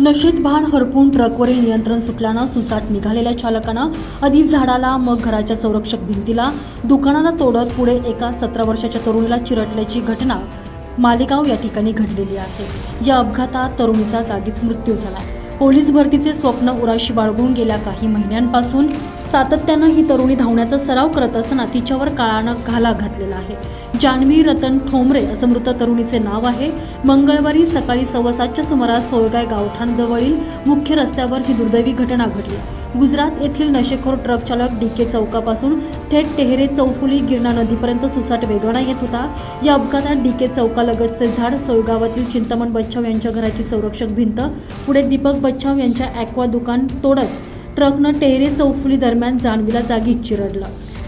नशेत भान हरपून ट्रकवरील नियंत्रण सुटल्यानं सुसाट निघालेल्या चालकानं आधी झाडाला मग घराच्या संरक्षक भिंतीला दुकानाला तोडत पुढे एका सतरा वर्षाच्या तरुणीला चिरटल्याची घटना मालेगाव या ठिकाणी घडलेली आहे. या अपघातात तरुणीचा जागीच मृत्यू झाला. पोलीस भरतीचे स्वप्न उराशी बाळगून गेल्या काही महिन्यांपासून सातत्यानं ही तरुणी धावण्याचा सराव करत असताना तिच्यावर काळानं घाला घातलेला आहे. जान्हवी रतन ठोंबरे असं मृत तरुणीचे नाव आहे. मंगळवारी सकाळी सव्वा सातच्या सुमारास सोयगाय गावठाणजवळील मुख्य रस्त्यावर ही दुर्दैवी घटना घडली. गुजरात येथील नशेखोर ट्रक चालक डी के चौकापासून थेट टेहरे चौफुली गिरणा नदीपर्यंत सुसाट वेगवाना येत होता. या अपघातात डी के चौकालगतचे झाड सोयगावातील चिंतामण बच्छाव यांच्या घराची संरक्षक भिंत पुढे दीपक बच्छाव यांच्या ॲक्वा दुकान तोडत ट्रकनं टेहरे चौफुली दरम्यान जाणवीला जागीच चिरडलं.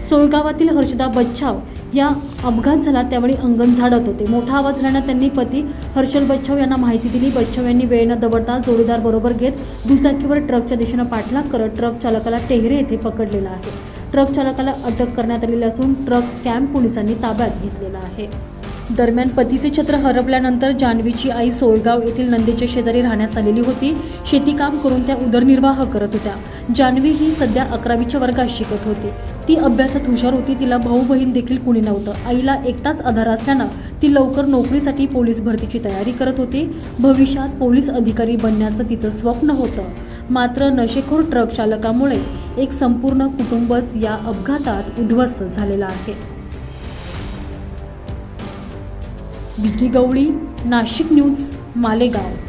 सोयगावातील हर्षदा बच्छाव या अपघात झाला त्यावेळी अंगण झाडत होते. मोठा आवाज झाल्यानं त्यांनी पती हर्षल बच्छव यांना माहिती दिली. बच्छव यांनी वेळेनं दबडता जोडीदार बरोबर घेत दुचाकीवर ट्रकच्या दिशेनं पाठलाग करत ट्रक चालकाला टेहरे येथे पकडलेला आहे. ट्रक चालकाला अटक करण्यात आलेली असून ट्रक कॅम्प पोलिसांनी ताब्यात घेतलेला आहे. दरम्यान पतीचे छत्र हरपल्यानंतर जान्हवीची आई सोयगाव येथील नंदीच्या शेजारी राहण्यास आलेली होती. शेतीकाम करून त्या उदरनिर्वाह करत होत्या. जान्हवी ही सध्या अकरावीच्या वर्गात शिकत होती. ती अभ्यासात हुशार होती. तिला भाऊ बहीण देखील कुणी नव्हतं. आईला एकटाच आधार असल्यानं ती लवकर नोकरीसाठी पोलीस भरतीची तयारी करत होती. भविष्यात पोलीस अधिकारी बनण्याचं तिचं स्वप्न होतं. मात्र नशेखोर ट्रक चालकामुळे एक संपूर्ण कुटुंबच या अपघातात उद्ध्वस्त झालेलं आहे. विकी गवळी नाशिक न्यूज मालेगाव.